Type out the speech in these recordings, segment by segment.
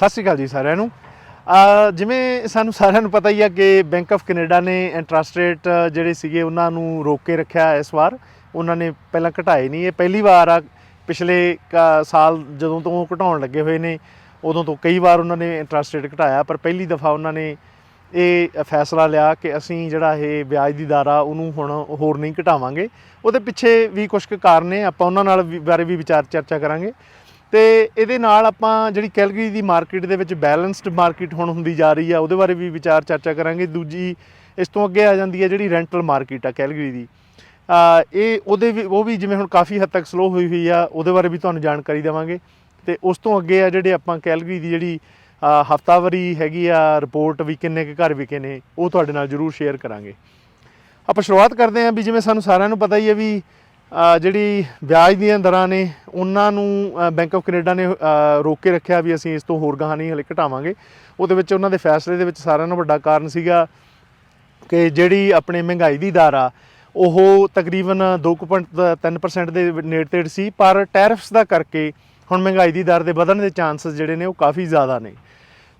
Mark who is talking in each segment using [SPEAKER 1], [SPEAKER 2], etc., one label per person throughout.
[SPEAKER 1] ਸਤਿ ਸ਼੍ਰੀ ਅਕਾਲ ਜੀ ਸਾਰਿਆਂ ਨੂੰ। ਜਿਵੇਂ ਸਾਨੂੰ ਸਾਰਿਆਂ ਨੂੰ ਪਤਾ ਹੀ ਆ ਕਿ ਬੈਂਕ ਆਫ ਕੈਨੇਡਾ ਨੇ ਇੰਟਰਸਟ ਰੇਟ ਜਿਹੜੇ ਸੀਗੇ ਉਹਨਾਂ ਨੂੰ ਰੋਕ ਕੇ ਰੱਖਿਆ ਇਸ ਵਾਰ। ਉਹਨਾਂ ਨੇ ਪਹਿਲਾਂ ਘਟਾਏ ਨਹੀਂ। ਇਹ ਪਹਿਲੀ ਵਾਰ ਆ, ਪਿਛਲੇ ਕ- ਸਾਲ ਜਦੋਂ ਤੋਂ ਉਹ ਘਟਾਉਣ ਲੱਗੇ ਹੋਏ ਨੇ, ਉਦੋਂ ਤੋਂ ਕਈ ਵਾਰ ਉਹਨਾਂ ਨੇ ਇੰਟਰਸਟ ਰੇਟ ਘਟਾਇਆ। ਪਰ ਪਹਿਲੀ ਦਫਾ ਉਹਨਾਂ ਨੇ ਇਹ ਫੈਸਲਾ ਲਿਆ ਕਿ ਅਸੀਂ ਜਿਹੜਾ ਇਹ ਵਿਆਜ ਦੀ ਦਰ ਆ ਉਹਨੂੰ ਹੁਣ ਹੋਰ ਨਹੀਂ ਘਟਾਵਾਂਗੇ। ਉਹਦੇ ਪਿੱਛੇ ਵੀ ਕੁਝ ਕੁ ਕਾਰਨ ਨੇ। ਆਪਾਂ ਉਹਨਾਂ ਨਾਲ ਵੀ ਬਾਰੇ ਵੀ ਵਿਚਾਰ ਚਰਚਾ ਕਰਾਂਗੇ। ਤੇ ਇਹਦੇ ਨਾਲ ਆਪਾਂ ਜਿਹੜੀ ਕੈਲਗਰੀ ਦੀ ਮਾਰਕੀਟ ਦੇ ਵਿੱਚ ਬੈਲੈਂਸਡ ਮਾਰਕੀਟ ਹੁਣ ਹੁੰਦੀ ਜਾ ਰਹੀ ਆ, ਉਹਦੇ ਬਾਰੇ ਵੀ ਵਿਚਾਰ ਚਰਚਾ ਕਰਾਂਗੇ। ਦੂਜੀ ਇਸ ਤੋਂ ਅੱਗੇ ਆ ਜਾਂਦੀ ਹੈ ਜਿਹੜੀ ਰੈਂਟਲ ਮਾਰਕੀਟ ਆ ਕੈਲਗਰੀ ਦੀ। ਇਹ ਉਹਦੇ ਵੀ, ਉਹ ਵੀ ਜਿਵੇਂ ਹੁਣ ਕਾਫੀ ਹੱਦ ਤੱਕ ਸਲੋ ਹੋਈ ਹੋਈ ਆ, ਉਹਦੇ ਬਾਰੇ ਵੀ ਤੁਹਾਨੂੰ ਜਾਣਕਾਰੀ ਦੇਵਾਂਗੇ। ਤੇ ਉਸ ਤੋਂ ਅੱਗੇ ਆ ਜਿਹੜੇ ਆਪਾਂ ਕੈਲਗਰੀ ਦੀ ਜਿਹੜੀ ਹਫਤਾਵਾਰੀ ਹੈਗੀ ਆ ਰਿਪੋਰਟ ਵੀ ਕਿੰਨੇ ਕੁ ਘਰ ਵਿਕੇ ਨੇ, ਉਹ ਤੁਹਾਡੇ ਨਾਲ ਜਰੂਰ ਸ਼ੇਅਰ ਕਰਾਂਗੇ। ਆਪਾਂ ਸ਼ੁਰੂਆਤ ਕਰਦੇ ਹਾਂ ਵੀ ਜਿਵੇਂ ਸਾਨੂੰ ਸਾਰਿਆਂ ਨੂੰ ਪਤਾ ਹੀ ਹੈ ਵੀ ਜਿਹੜੀ ਵਿਆਜ ਦੀਆਂ ਦਰਾਂ ਨੇ, ਉਹਨਾਂ ਨੂੰ ਬੈਂਕ ਆਫ ਕੈਨੇਡਾ ਨੇ ਰੋਕ ਕੇ ਰੱਖਿਆ ਵੀ ਅਸੀਂ ਇਸ ਤੋਂ ਹੋਰ ਗਾਹਾਂ ਨਹੀਂ ਹਲੇ ਘਟਾਵਾਂਗੇ। ਉਹਦੇ ਵਿੱਚ ਉਹਨਾਂ ਦੇ ਫੈਸਲੇ ਦੇ ਵਿੱਚ ਸਾਰਿਆਂ ਨਾਲੋਂ ਵੱਡਾ ਕਾਰਨ ਸੀਗਾ ਕਿ ਜਿਹੜੀ ਆਪਣੇ ਮਹਿੰਗਾਈ ਦੀ ਦਰ ਆ, ਉਹ ਤਕਰੀਬਨ 2.3% ਦੇ ਨੇੜੇ ਤੇੜ ਸੀ, ਪਰ ਟੈਰਿਫਸ ਦਾ ਕਰਕੇ ਹੁਣ ਮਹਿੰਗਾਈ ਦੀ ਦਰ ਦੇ ਵਧਣ ਦੇ ਚਾਂਸਸ ਜਿਹੜੇ ਨੇ ਉਹ ਕਾਫੀ ਜ਼ਿਆਦਾ ਨੇ।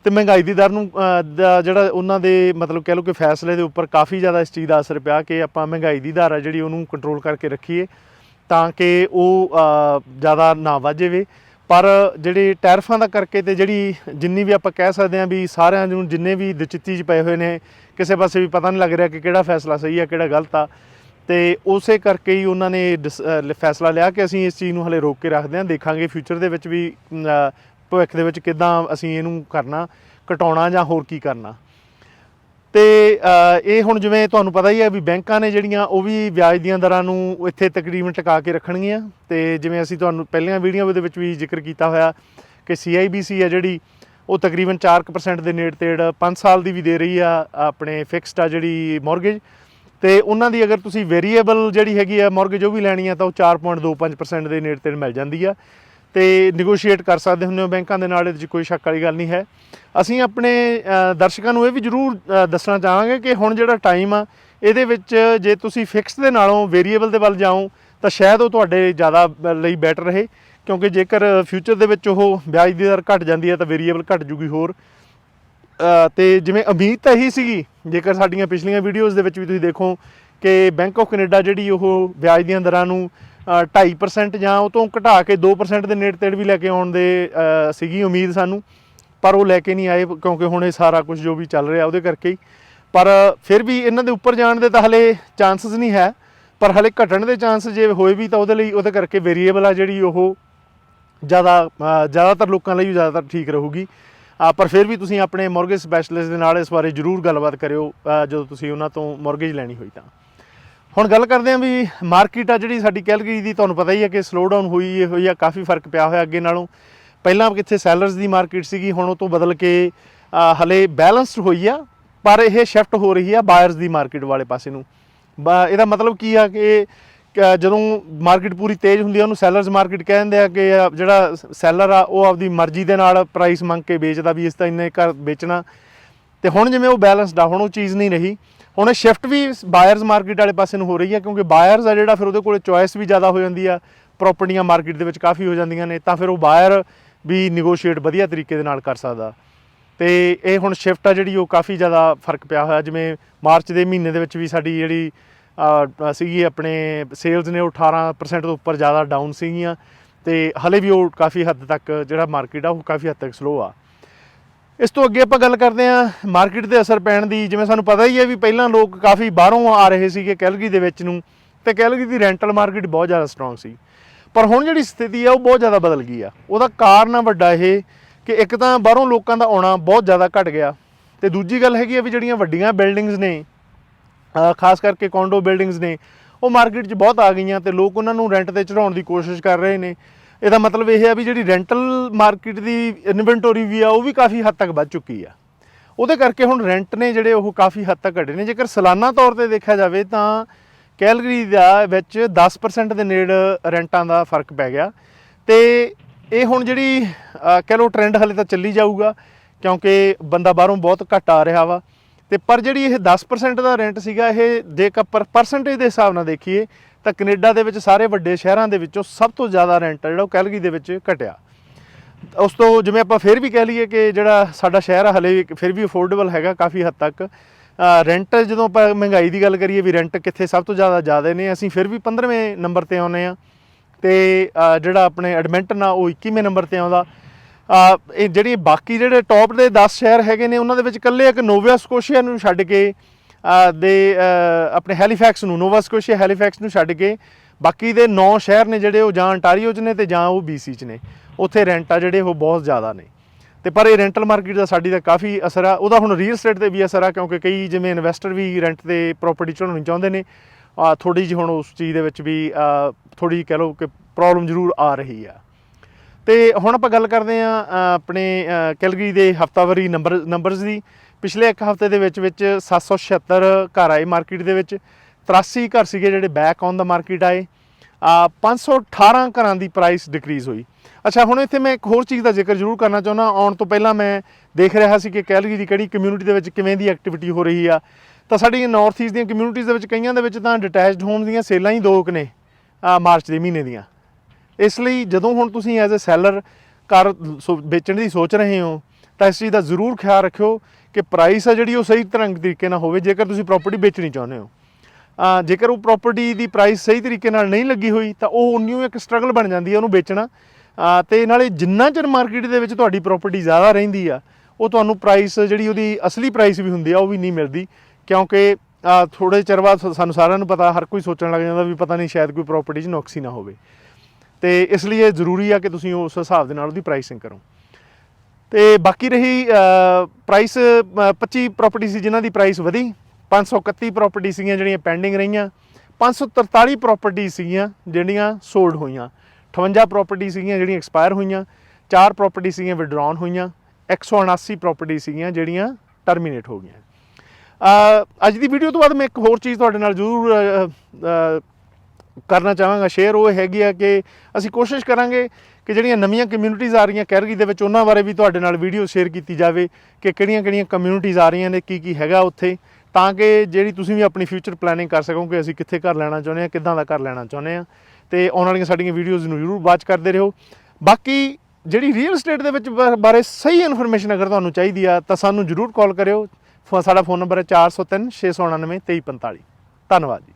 [SPEAKER 1] ਤੇ ਮਹਿੰਗਾਈ ਦੀ ਦਰ ਨੂੰ ਦਾ ਜਿਹੜਾ ਉਹਨਾਂ ਦੇ ਮਤਲਬ ਕਹਿ ਲਓ ਕਿ ਫੈਸਲੇ ਦੇ ਉੱਪਰ ਕਾਫੀ ਜ਼ਿਆਦਾ ਇਸ ਚੀਜ਼ ਦਾ ਅਸਰ ਪਿਆ ਕਿ ਆਪਾਂ ਮਹਿੰਗਾਈ ਦੀ ਦਰ ਆ ਜਿਹੜੀ ਉਹਨੂੰ ਕੰਟਰੋਲ ਕਰਕੇ ਰੱਖੀਏ ਤਾਂ ਕਿ ਉਹ ਜ਼ਿਆਦਾ ਨਾ ਵਾਜੇਵੇ ਪਰ ਜਿਹੜੇ ਟੈਰਫਾਂ ਦਾ ਕਰਕੇ ਤੇ ਜਿਹੜੀ ਜਿੰਨੀ ਵੀ ਆਪਾਂ ਕਹਿ ਸਕਦੇ ਹਾਂ ਵੀ ਸਾਰਿਆਂ ਨੂੰ ਜਿੰਨੇ ਵੀ ਦਚਿੱਤੀ 'ਚ ਪਏ ਹੋਏ ਨੇ, ਕਿਸੇ ਪਾਸੇ ਵੀ ਪਤਾ ਨਹੀਂ ਲੱਗ ਰਿਹਾ ਕਿ ਕਿਹੜਾ ਫੈਸਲਾ ਸਹੀ ਆ, ਕਿਹੜਾ ਗਲਤ ਆ। ਤੇ ਉਸੇ ਕਰਕੇ ਹੀ ਉਹਨਾਂ ਨੇ ਡਿਸ- ਫੈਸਲਾ ਲਿਆ ਕਿ ਅਸੀਂ ਇਸ ਚੀਜ਼ ਨੂੰ ਹਲੇ ਰੋਕ ਕੇ ਰੱਖਦੇ ਹਾਂ। ਦੇਖਾਂਗੇ ਫਿਊਚਰ ਦੇ ਵਿੱਚ ਵੀ ਭਵਿੱਖ ਦੇ ਵਿੱਚ ਕਿਦਾਂ ਅਸੀਂ ਇਹਨੂੰ ਕਰਨਾ, ਘਟਾਉਣਾ ਜਾਂ ਹੋਰ ਕੀ ਕਰਨਾ। ਤੇ ਇਹ ਹੁਣ ਜਿਵੇਂ ਤੁਹਾਨੂੰ ਪਤਾ ਹੀ ਹੈ ਵੀ ਬੈਂਕਾਂ ਨੇ ਜਿਹੜੀਆਂ ਉਹ ਵੀ ਵਿਆਜ ਦੀਆਂ ਦਰਾਂ ਨੂੰ ਇੱਥੇ ਤਕਰੀਬਨ ਟਿਕਾ ਕੇ ਰੱਖਣਗੀਆਂ। ਤੇ ਜਿਵੇਂ ਅਸੀਂ ਤੁਹਾਨੂੰ ਪਹਿਲੀਆਂ ਵੀਡੀਓ ਦੇ ਵਿੱਚ ਵੀ ਜ਼ਿਕਰ ਕੀਤਾ ਹੋਇਆ ਕਿ CIBC ਹੈ ਜਿਹੜੀ, ਉਹ ਤਕਰੀਬਨ 4% ਦੇ ਨੇੜ ਤੇੜ 5 ਸਾਲ ਦੀ ਵੀ ਦੇ ਰਹੀ ਆ, ਆਪਣੇ ਫਿਕਸਡ ਆ ਜਿਹੜੀ ਮਾਰਗੇਜ ਤੇ ਉਹਨਾਂ ਦੀ ਅਗਰ ਤੁਸੀਂ ਵੇਰੀਏਬਲ ਜਿਹੜੀ ਹੈਗੀ ਆ ਮਾਰਗੇਜ ਉਹ ਵੀ ਲੈਣੀ ਆ ਤਾਂ ਉਹ 4.25% ਦੇ ਨੇੜ ਤੇੜ ਮਿਲ ਜਾਂਦੀ ਆ। ਤੇ ਨੈਗੋਸ਼ੀਏਟ ਕਰ ਸਕਦੇ ਹੁੰਦੇ ਹੋ ਬੈਂਕਾਂ ਦੇ ਨਾਲ ਇਹਦੇ 'ਚ ਕੋਈ ਸ਼ੱਕ ਵਾਲੀ ਗੱਲ ਨਹੀਂ ਹੈ। ਅਸੀਂ ਆਪਣੇ ਦਰਸ਼ਕਾਂ ਨੂੰ ਇਹ ਵੀ ਜ਼ਰੂਰ ਦੱਸਣਾ ਚਾਹਾਂਗੇ ਕਿ ਹੁਣ ਜਿਹੜਾ ਟਾਈਮ ਆ ਇਹਦੇ ਵਿੱਚ ਜੇ ਤੁਸੀਂ ਫਿਕਸ ਦੇ ਨਾਲੋਂ ਵੇਰੀਏਬਲ ਦੇ ਵੱਲ ਜਾਓ ਤਾਂ ਸ਼ਾਇਦ ਉਹ ਤੁਹਾਡੇ ਜ਼ਿਆਦਾ ਲਈ ਬੈਟਰ ਰਹੇ ਕਿਉਂਕਿ ਜੇਕਰ ਫਿਊਚਰ ਦੇ ਵਿੱਚ ਉਹ ਵਿਆਜ ਦੀ ਦਰ ਘਟ ਜਾਂਦੀ ਹੈ ਤਾਂ ਵੇਰੀਏਬਲ ਘਟ ਜੂਗੀ ਹੋਰ। ਅ, ਤੇ ਜਿਵੇਂ ਉਮੀਦ ਤਾਂ ਇਹੀ ਸੀਗੀ ਜੇਕਰ ਸਾਡੀਆਂ ਪਿਛਲੀਆਂ ਵੀਡੀਓਜ਼ ਦੇ ਵਿੱਚ ਵੀ ਤੁਸੀਂ ਦੇਖੋ ਕਿ ਬੈਂਕ ਆਫ ਕੈਨੇਡਾ ਜਿਹੜੀ ਉਹ ਵਿਆਜ ਦੀਆਂ ਦਰਾਂ ਨੂੰ 2.5% ਜਾਂ ਉਹ ਤੋਂ ਘਟਾ ਕੇ 2% ਦੇ ਨੇੜੇ ਤੇੜ ਵੀ ਲੈ ਕੇ ਆਉਣ ਦੇ ਸੀਗੀ ਉਮੀਦ ਸਾਨੂੰ, ਪਰ ਉਹ ਲੈ ਕੇ ਨਹੀਂ ਆਏ ਕਿਉਂਕਿ ਹੁਣ ਇਹ ਸਾਰਾ ਕੁਝ ਜੋ ਵੀ ਚੱਲ ਰਿਹਾ ਉਹਦੇ ਕਰਕੇ ਹੀ। ਪਰ ਫਿਰ ਵੀ ਇਹਨਾਂ ਦੇ ਉੱਪਰ ਜਾਣ ਦੇ ਤਾਂ ਹਲੇ ਚਾਂਸਸ ਨਹੀਂ ਹੈ, ਪਰ ਹਲੇ ਘਟਣ ਦੇ ਚਾਂਸ ਜੇ ਹੋਏ ਵੀ ਤਾਂ ਉਹਦੇ ਲਈ ਉਹਦੇ ਕਰਕੇ ਵੇਰੀਏਬਲ ਆ ਜਿਹੜੀ ਉਹ ਜ਼ਿਆਦਾ ਜ਼ਿਆਦਾਤਰ ਲੋਕਾਂ ਲਈ ਜ਼ਿਆਦਾਤਰ ਠੀਕ ਰਹੂਗੀ। ਪਰ ਫਿਰ ਵੀ ਤੁਸੀਂ ਆਪਣੇ ਮੌਰਗੇਜ ਸਪੈਸ਼ਲਿਸਟ ਦੇ ਨਾਲ ਇਸ ਬਾਰੇ ਜ਼ਰੂਰ ਗੱਲਬਾਤ ਕਰਿਓ ਜਦੋਂ ਤੁਸੀਂ ਉਹਨਾਂ ਤੋਂ ਮੌਰਗੇਜ ਲੈਣੀ ਹੋਈ ਤਾਂ। ਹੁਣ ਗੱਲ ਕਰਦੇ ਹਾਂ ਵੀ ਮਾਰਕੀਟ ਆ ਜਿਹੜੀ ਸਾਡੀ ਕੈਲਗਰੀ ਦੀ ਤੁਹਾਨੂੰ ਪਤਾ ਹੀ ਹੈ ਕਿ ਸਲੋ ਡਾਊਨ ਹੋਈ ਹੋਈ ਆ ਕਾਫੀ ਫ਼ਰਕ ਪਿਆ ਹੋਇਆ ਅੱਗੇ ਨਾਲੋਂ। ਪਹਿਲਾਂ ਕਿੱਥੇ ਸੈਲਰਸ ਦੀ ਮਾਰਕੀਟ ਸੀਗੀ ਹੁਣ ਉਹ ਤੋਂ ਬਦਲ ਕੇ ਅ, ਹਲੇ ਬੈਲੈਂਸਡ ਹੋਈ ਆ ਪਰ ਇਹ ਸ਼ਿਫਟ ਹੋ ਰਹੀ ਆ ਬਾਇਰਸ ਦੀ ਮਾਰਕੀਟ ਵਾਲੇ ਪਾਸੇ ਨੂੰ। ਬਾ- ਇਹਦਾ ਮਤਲਬ ਕੀ ਆ ਕਿ ਜਦੋਂ ਮਾਰਕੀਟ ਪੂਰੀ ਤੇਜ਼ ਹੁੰਦੀ ਆ ਉਹਨੂੰ ਸੈਲਰਸ ਮਾਰਕੀਟ ਕਹਿੰਦੇ ਆ ਕਿ ਜਿਹੜਾ ਸੈਲਰ ਆ ਉਹ ਆਪਦੀ ਮਰਜ਼ੀ ਦੇ ਨਾਲ ਪ੍ਰਾਈਸ ਮੰਗ ਕੇ ਵੇਚਦਾ ਵੀ ਇਸ ਤਾਂ ਇੰਨੇ ਘਰ ਵੇਚਣਾ। ਤੇ ਹੁਣ ਜਿਵੇਂ ਉਹ ਬੈਲੈਂਸਡ ਆ ਹੁਣ ਉਹ ਚੀਜ਼ ਨਹੀਂ ਰਹੀ। ਹੁਣ ਇਹ ਸ਼ਿਫਟ ਵੀ ਬਾਇਰਸ ਮਾਰਕੀਟ ਵਾਲੇ ਪਾਸੇ ਨੂੰ ਹੋ ਰਹੀ ਹੈ, ਕਿਉਂਕਿ ਬਾਇਰਸ ਆ ਜਿਹੜਾ, ਫਿਰ ਉਹਦੇ ਕੋਲੇ ਚੋਇਸ ਵੀ ਜ਼ਿਆਦਾ ਹੋ ਜਾਂਦੀ ਆ। ਪ੍ਰਾਪਰਟੀਆਂ ਮਾਰਕੀਟ ਦੇ ਵਿੱਚ ਕਾਫੀ ਹੋ ਜਾਂਦੀਆਂ ਨੇ, ਤਾਂ ਫਿਰ ਉਹ ਬਾਇਰ ਵੀ ਨਿਗੋਸ਼ੀਏਟ ਵਧੀਆ ਤਰੀਕੇ ਦੇ ਨਾਲ ਕਰ ਸਕਦਾ। ਤੇ ਇਹ ਹੁਣ ਸ਼ਿਫਟ ਆ ਜਿਹੜੀ, ਉਹ ਕਾਫੀ ਜ਼ਿਆਦਾ ਫ਼ਰਕ ਪਿਆ ਹੋਇਆ। ਜਿਵੇਂ ਮਾਰਚ ਦੇ ਮਹੀਨੇ ਦੇ ਵਿੱਚ ਵੀ ਸਾਡੀ ਜਿਹੜੀ ਸੀਗੀ ਆਪਣੇ ਸੇਲਸ ਨੇ, ਉਹ 18% ਤੋਂ ਉੱਪਰ ਜ਼ਿਆਦਾ ਡਾਊਨ ਸੀਗੀਆਂ। ਤੇ ਹਲੇ ਵੀ ਉਹ ਕਾਫੀ ਹੱਦ ਤੱਕ ਜਿਹੜਾ ਮਾਰਕੀਟ ਆ, ਉਹ ਕਾਫੀ ਹੱਦ ਤੱਕ ਸਲੋ ਆ। ਇਸ ਤੋਂ ਅੱਗੇ ਆਪਾਂ ਗੱਲ ਕਰਦੇ ਹਾਂ ਮਾਰਕੀਟ ਤੇ ਅਸਰ ਪੈਣ ਦੀ। ਜਿਵੇਂ ਸਾਨੂੰ ਪਤਾ ਹੀ ਹੈ ਵੀ ਪਹਿਲਾਂ ਲੋਕ ਕਾਫੀ ਬਾਹਰੋਂ ਆ ਰਹੇ ਸੀਗੇ ਕੈਲਗਰੀ ਦੇ ਵਿੱਚ ਨੂੰ। ਤੇ ਕੈਲਗਰੀ ਦੀ ਰੈਂਟਲ ਮਾਰਕੀਟ ਬਹੁਤ ਜ਼ਿਆਦਾ ਸਟਰੋਂਗ ਸੀ। ਪਰ ਹੁਣ ਜਿਹੜੀ ਸਥਿਤੀ ਆ, ਉਹ ਬਹੁਤ ਜ਼ਿਆਦਾ ਬਦਲ ਗਈ ਆ। ਉਹਦਾ ਕਾਰਨ ਆ ਵੱਡਾ ਇਹ ਕਿ ਇੱਕ ਤਾਂ ਬਾਹਰੋਂ ਲੋਕਾਂ ਦਾ ਆਉਣਾ ਬਹੁਤ ਜ਼ਿਆਦਾ ਘਟ ਗਿਆ। ਤੇ ਦੂਜੀ ਗੱਲ ਹੈਗੀ ਆ ਵੀ ਜਿਹੜੀਆਂ ਵੱਡੀਆਂ ਬਿਲਡਿੰਗਸ ਨੇ ਖਾਸ ਕਰਕੇ ਕੌਂਡੋ ਬਿਲਡਿੰਗਸ ਨੇ, ਉਹ ਮਾਰਕੀਟ 'ਚ ਬਹੁਤ ਆ ਗਈਆਂ ਤੇ ਲੋਕ ਉਹਨਾਂ ਨੂੰ ਰੈਂਟ ਤੇ ਚੜਾਉਣ ਦੀ ਕੋਸ਼ਿਸ਼ ਕਰ ਰਹੇ ਨੇ। ਇਹਦਾ ਮਤਲਬ ਇਹ ਹੈ ਵੀ ਜਿਹੜੀ ਰੈਂਟਲ ਮਾਰਕੀਟ ਦੀ ਇਨਵੈਂਟੋਰੀ ਵੀ ਆ ਉਹ ਵੀ ਕਾਫੀ ਹੱਦ ਤੱਕ ਵੱਧ ਚੁੱਕੀ ਆ। ਉਹਦੇ ਕਰਕੇ ਹੁਣ ਰੈਂਟ ਨੇ ਜਿਹੜੇ ਉਹ ਕਾਫੀ ਹੱਦ ਤੱਕ ਘਟੇ ਨੇ। ਜੇਕਰ ਸਾਲਾਨਾ ਤੌਰ ਤੇ ਦੇਖਿਆ ਜਾਵੇ ਤਾਂ ਕੈਲਗਰੀ ਦਾ ਵਿੱਚ 10% ਦੇ ਨੇੜ ਰੈਂਟਾਂ ਦਾ ਫ਼ਰਕ ਪੈ ਗਿਆ। ਤੇ ਇਹ ਹੁਣ ਜਿਹੜੀ ਅ, ਕਹਿ ਲਓ ਟ੍ਰੈਂਡ ਹਲੇ ਤਾਂ ਚੱਲੀ ਜਾਊਗਾ ਕਿਉਂਕਿ ਬੰਦਾ ਬਾਹਰੋਂ ਬਹੁਤ ਘੱਟ ਆ ਰਿਹਾ ਵਾ। ਤੇ ਪਰ ਜਿਹੜੀ ਇਹ 10% ਦਾ ਰੈਂਟ ਸੀਗਾ ਇਹ ਜੇਕਰ ਪਰਸੈਂਟੇਜ ਦੇ ਹਿਸਾਬ ਨਾਲ ਦੇਖੀਏ ਤਾਂ ਕੈਨੇਡਾ ਦੇ ਵਿੱਚ ਸਾਰੇ ਵੱਡੇ ਸ਼ਹਿਰਾਂ ਦੇ ਵਿੱਚੋਂ ਸਭ ਤੋਂ ਜ਼ਿਆਦਾ ਰੈਂਟ ਜਿਹੜਾ ਉਹ ਕੈਲਗਰੀ ਦੇ ਵਿੱਚ ਘਟਿਆ। ਉਸ ਤੋਂ ਜਿਵੇਂ ਆਪਾਂ ਫਿਰ ਵੀ ਕਹਿ ਲਈਏ ਕਿ ਜਿਹੜਾ ਸਾਡਾ ਸ਼ਹਿਰ ਆ, ਹਲੇ ਵੀ- ਫਿਰ ਵੀ ਅਫੋਰਡੇਬਲ ਹੈਗਾ ਕਾਫੀ ਹੱਦ ਤੱਕ। ਰੈਂਟ ਜਦੋਂ ਆਪਾਂ ਮਹਿੰਗਾਈ ਦੀ ਗੱਲ ਕਰੀਏ ਵੀ ਰੈਂਟ ਕਿੱਥੇ ਸਭ ਤੋਂ ਜ਼ਿਆਦਾ ਜ਼ਿਆਦਾ ਨੇ, ਅਸੀਂ ਫਿਰ ਵੀ 15ਵੇਂ ਨੰਬਰ ਤੇ ਆਉਂਦੇ ਆ ਤੇ ਜਿਹੜਾ ਆਪਣੇ ਐਡਮਿੰਟਨ ਆ, ਉਹ 21ਵੇਂ ਨੰਬਰ ਤੇ ਆਉਂਦਾ। ਇਹ ਜਿਹੜੀ ਬਾਕੀ ਜਿਹੜੇ ਟੌਪ ਦੇ 10 ਸ਼ਹਿਰ ਹੈਗੇ ਨੇ, ਉਹਨਾਂ ਦੇ ਵਿੱਚ ਇਕੱਲੇ ਇੱਕ ਨੋਵਾ ਸਕੋਸ਼ੀਆ ਨੂੰ ਛੱਡ ਕੇ ਦੇ ਆਪਣੇ ਹੈਲੀਫੈਕਸ ਨੂੰ ਨੋਵਾ ਸਕੋਸ਼ੀਆ ਹੈਲੀਫੈਕਸ ਨੂੰ ਛੱਡ ਕੇ ਬਾਕੀ ਦੇ 9 ਸ਼ਹਿਰ ਨੇ ਜਿਹੜੇ ਉਹ ਜਾਂ ਅੰਟਾਰੀਓ 'ਚ ਨੇ ਤੇ ਜਾਂ ਉਹ BC 'ਚ ਨੇ। ਉੱਥੇ ਰੈਂਟ ਆ ਜਿਹੜੇ ਉਹ ਬਹੁਤ ਜ਼ਿਆਦਾ ਨੇ। ਤੇ ਪਰ ਇਹ ਰੈਂਟਲ ਮਾਰਕੀਟ ਦਾ ਸਾਡੀ ਦਾ ਕਾਫੀ ਅਸਰ ਆ। ਉਹਦਾ ਹੁਣ ਰੀਅਲ ਸਟੇਟ ਤੇ ਵੀ ਅਸਰ ਆ ਕਿਉਂਕਿ ਕਈ ਜਿਵੇਂ ਇਨਵੈਸਟਰ ਵੀ ਰੈਂਟ ਤੇ ਪ੍ਰਾਪਰਟੀ ਚੜਾਉਣੀ ਚਾਹੁੰਦੇ ਨੇ। ਆ ਥੋੜੀ ਜਿਹੀ ਹੁਣ ਉਸ ਚੀਜ਼ ਦੇ ਵਿੱਚ ਵੀ ਥੋੜੀ ਕਹਿ ਲਓ ਕਿ ਪ੍ਰੋਬਲਮ ਜ਼ਰੂਰ ਆ ਰਹੀ ਆ। ਤੇ ਹੁਣ ਆਪਾਂ ਗੱਲ ਕਰਦੇ ਆ ਆਪਣੇ ਕੈਲਗਰੀ ਦੇ ਹਫਤਾਵਾਰੀ ਨੰਬਰ ਨੰਬਰਸ ਦੀ। ਪਿਛਲੇ ਇੱਕ ਹਫ਼ਤੇ ਦੇ ਵਿੱਚ ਵਿੱਚ 776 ਘਰ ਆਏ ਮਾਰਕੀਟ ਦੇ ਵਿੱਚ। 83 ਘਰ ਸੀਗੇ ਜਿਹੜੇ ਬੈਕ ਔਨ ਦਾ ਮਾਰਕੀਟ ਆਏ। ਆ 518 ਘਰਾਂ ਦੀ ਪ੍ਰਾਈਸ ਡਿਕਰੀਜ਼ ਹੋਈ। ਅੱਛਾ, ਹੁਣ ਇੱਥੇ ਮੈਂ ਇੱਕ ਹੋਰ ਚੀਜ਼ ਦਾ ਜ਼ਿਕਰ ਜ਼ਰੂਰ ਕਰਨਾ ਚਾਹੁੰਦਾ। ਆਉਣ ਤੋਂ ਪਹਿਲਾਂ ਮੈਂ ਦੇਖ ਰਿਹਾ ਸੀ ਕਿ ਕੈਲਗਰੀ ਦੀ ਕਿਹੜੀ ਕਮਿਊਨਿਟੀ ਦੇ ਵਿੱਚ ਕਿਵੇਂ ਦੀ ਐਕਟੀਵਿਟੀ ਹੋ ਰਹੀ ਆ। ਤਾਂ ਸਾਡੀ ਨਾਰਥ ਈਸਟ ਦੀਆਂ ਕਮਿਊਨਿਟੀਜ਼ ਦੇ ਵਿੱਚ ਕਈਆਂ ਦੇ ਵਿੱਚ ਤਾਂ ਡਿਟੈਚਡ ਹੋਮ ਦੀਆਂ ਸੇਲਾਂ ਹੀ ਦੋ ਕੁ ਨੇ ਮਾਰਚ ਦੇ ਮਹੀਨੇ ਦੀਆਂ। ਇਸ ਲਈ ਜਦੋਂ ਹੁਣ ਤੁਸੀਂ ਐਜ਼ ਅ ਸੈਲਰ ਘਰ ਸੋ- ਵੇਚਣ ਦੀ ਸੋਚ ਰਹੇ ਹੋ ਤਾਂ ਇਸ ਚੀਜ਼ ਦਾ ਜ਼ਰੂਰ ਖਿਆਲ ਰੱਖਿਓ ਕਿ ਪ੍ਰਾਈਸ ਆ ਜਿਹੜੀ ਉਹ ਸਹੀ ਤਰ੍ਹਾਂ ਤਰੀਕੇ ਨਾਲ ਹੋਵੇ ਜੇਕਰ ਤੁਸੀਂ ਪ੍ਰਾਪਰਟੀ ਵੇਚਣੀ ਚਾਹੁੰਦੇ ਹੋ। ਜੇਕਰ ਉਹ ਪ੍ਰਾਪਰਟੀ ਦੀ ਪ੍ਰਾਈਸ ਸਹੀ ਤਰੀਕੇ ਨਾਲ ਨਹੀਂ ਲੱਗੀ ਹੋਈ ਤਾਂ ਉਹ ਉਨੀ ਇੱਕ ਸਟਰਗਲ ਬਣ ਜਾਂਦੀ ਹੈ ਉਹਨੂੰ ਵੇਚਣਾ। ਅ, ਤੇ ਨਾਲੇ ਜਿੰਨਾ ਚਿਰ ਮਾਰਕੀਟ ਦੇ ਵਿੱਚ ਤੁਹਾਡੀ ਪ੍ਰਾਪਰਟੀ ਜ਼ਿਆਦਾ ਰਹਿੰਦੀ ਆ ਉਹ ਤੁਹਾਨੂੰ ਪ੍ਰਾਈਸ ਜਿਹੜੀ ਉਹਦੀ ਅਸਲੀ ਪ੍ਰਾਈਸ ਵੀ ਹੁੰਦੀ ਆ ਉਹ ਵੀ ਨਹੀਂ ਮਿਲਦੀ। ਕਿਉਂਕਿ ਅ, ਥੋੜੇ ਚਿਰ ਬਾਅਦ ਸਾਨੂੰ ਸਾਰਿਆਂ ਨੂੰ ਪਤਾ ਹਰ ਕੋਈ ਸੋਚਣ ਲੱਗ ਜਾਂਦਾ ਵੀ ਪਤਾ ਨਹੀਂ ਸ਼ਾਇਦ ਕੋਈ ਪ੍ਰਾਪਰਟੀ 'ਚ ਨੁਕਸ ਨਾ ਹੋਵੇ। ਤੇ ਇਸ ਲਈ ਇਹ ਜ਼ਰੂਰੀ ਆ ਕਿ ਤੁਸੀਂ ਉਸ ਹਿਸਾਬ ਦੇ ਨਾਲ ਉਹਦੀ ਪ੍ਰਾਈਸਿੰਗ ਕਰੋ। ਤੇ ਬਾਕੀ ਰਹੀ ਪ੍ਰਾਈਸ 25 ਪ੍ਰਾਪਰਟੀ ਸੀ ਜਿਨ੍ਹਾਂ ਦੀ ਪ੍ਰਾਈਸ ਵਧੀ। 531 ਪ੍ਰਾਪਰਟੀ ਸੀਗੀਆਂ ਜਿਹੜੀਆਂ ਪੈਂਡਿੰਗ ਰਹੀਆਂ। 543 ਪ੍ਰਾਪਰਟੀ ਸੀਗੀਆਂ ਜਿਹੜੀਆਂ ਸੋਲਡ ਹੋਈਆਂ। 58 ਪ੍ਰਾਪਰਟੀ ਸੀਗੀਆਂ ਜਿਹੜੀਆਂ ਐਕਸਪਾਇਰ ਹੋਈਆਂ। 4 ਪ੍ਰਾਪਰਟੀ ਸੀਗੀਆਂ ਵਿਡਰਾਨ ਹੋਈਆਂ। 179 ਪ੍ਰਾਪਰਟੀ ਸੀਗੀਆਂ ਜਿਹੜੀਆਂ ਟਰਮੀਨੇਟ ਹੋ ਗਈਆਂ। ਅੱਜ ਦੀ ਵੀਡੀਓ ਤੋਂ ਬਾਅਦ ਮੈਂ ਇੱਕ ਹੋਰ ਚੀਜ਼ ਤੁਹਾਡੇ ਨਾਲ ਜ਼ਰੂਰ ਕਰਨਾ ਚਾਹਾਂਗਾ ਸ਼ੇਅਰ ਉਹ ਹੈਗੀ ਆ ਕਿ ਅਸੀਂ ਕੋਸ਼ਿਸ਼ ਕਰਾਂਗੇ ਕਿ ਜਿਹੜੀਆਂ ਨਵੀਆਂ ਕਮਿਊਨਿਟੀਜ਼ ਆ ਰਹੀਆਂ ਕੈਰਗੀ ਦੇ ਵਿੱਚ, ਉਹਨਾਂ ਬਾਰੇ ਵੀ ਤੁਹਾਡੇ ਨਾਲ ਵੀਡੀਓ ਸ਼ੇਅਰ ਕੀਤੀ ਜਾਵੇ ਕਿ ਕਿਹੜੀਆਂ-ਕਿਹੜੀਆਂ ਕਮਿਊਨਿਟੀਜ਼ ਆ ਰਹੀਆਂ ਨੇ, ਕੀ ਕੀ ਹੈਗਾ ਉੱਥੇ, ਤਾਂ ਕਿ ਜਿਹੜੀ ਤੁਸੀਂ ਵੀ ਆਪਣੀ ਫਿਊਚਰ ਪਲੈਨਿੰਗ ਕਰ ਸਕੋ ਕਿ ਅਸੀਂ ਕਿੱਥੇ ਘਰ ਲੈਣਾ ਚਾਹੁੰਦੇ ਹਾਂ ਕਿੱਦਾਂ ਦਾ ਘਰ ਲੈਣਾ ਚਾਹੁੰਦੇ ਹਾਂ ਤੇ ਆਉਣ ਵਾਲੀਆਂ ਸਾਡੀਆਂ ਵੀਡੀਓਜ਼ ਨੂੰ ਜ਼ਰੂਰ ਵਾਚ ਕਰਦੇ ਰਹੋ। ਬਾਕੀ ਜਿਹੜੀ ਰੀਅਲ ਏਸਟੇਟ ਦੇ ਵਿੱਚ ਬਾ- ਬਾਰੇ ਸਹੀ ਇਨਫੋਰਮੇਸ਼ਨ ਅਗਰ ਤੁਹਾਨੂੰ ਚਾਹੀਦੀ ਆ, ਤਾਂ ਸਾਨੂੰ ਜ਼ਰੂਰ ਕਾਲ ਕਰਿਓ। ਫੋ- ਸਾਡਾ ਫੋਨ ਨੰਬਰ ਹੈ 403 699 2345 ਧੰਨਵਾਦ ਜੀ।